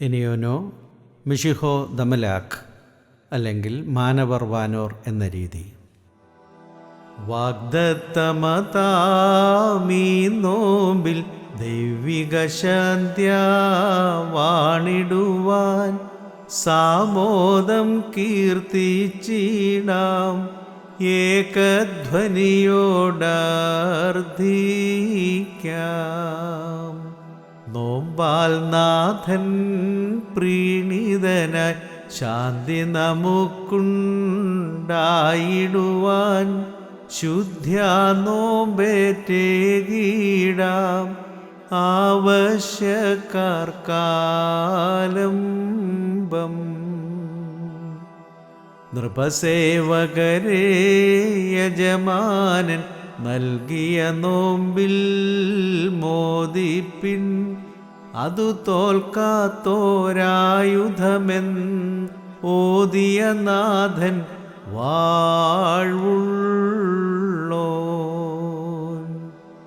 ഇനിയോനോ മിഷിഹോ ദമലാഖ് അല്ലെങ്കിൽ മാനവർ വാനോർ എന്ന രീതി. വാഗ്ദത്തമതാമീ നോമ്പിൽ ദൈവിക ശാന്ത്യ വാണിടുവാൻ സാമോദം കീർത്തിച്ചിടാം ഏകധ്വനിയോടർദ്ധിക്കാം. നോമ്പാൽ നാഥൻ പ്രീണിതനായി ശാന്തി നമുക്കുണ്ടായിടുവാൻ. ശുദ്ധ്യാ നോമ്പേറ്റേകീടാം ആവശ്യക്കാർക്കാലംബം നൃപസേവകരേ യജമാനൻ നൽകിയ നോമ്പിൽ മോദിപ്പിൻ അതു തോൽക്കാത്തോരായുധമെൻ ഓതിയ നാഥൻ വാഴ്വുള്ള